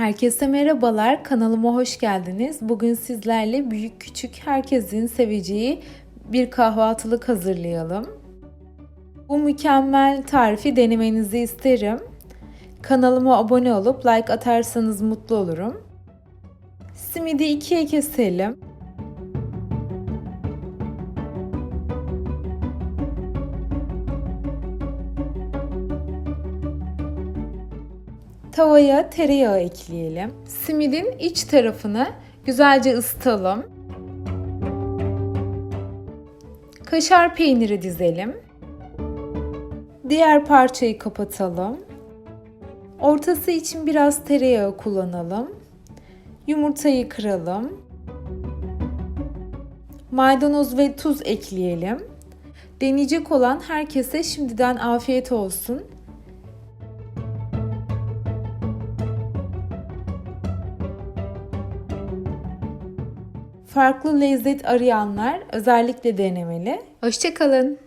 Herkese merhabalar, kanalıma hoş geldiniz. Bugün sizlerle büyük küçük herkesin seveceği bir kahvaltılık hazırlayalım. Bu mükemmel tarifi denemenizi isterim. Kanalıma abone olup like atarsanız mutlu olurum. Simidi ikiye keselim. Tavaya tereyağı ekleyelim. Simidin iç tarafını güzelce ısıtalım. Kaşar peyniri dizelim. Diğer parçayı kapatalım. Ortası için biraz tereyağı kullanalım. Yumurtayı kıralım. Maydanoz ve tuz ekleyelim. Deneyecek olan herkese şimdiden afiyet olsun. Farklı lezzet arayanlar özellikle denemeli. Hoşçakalın.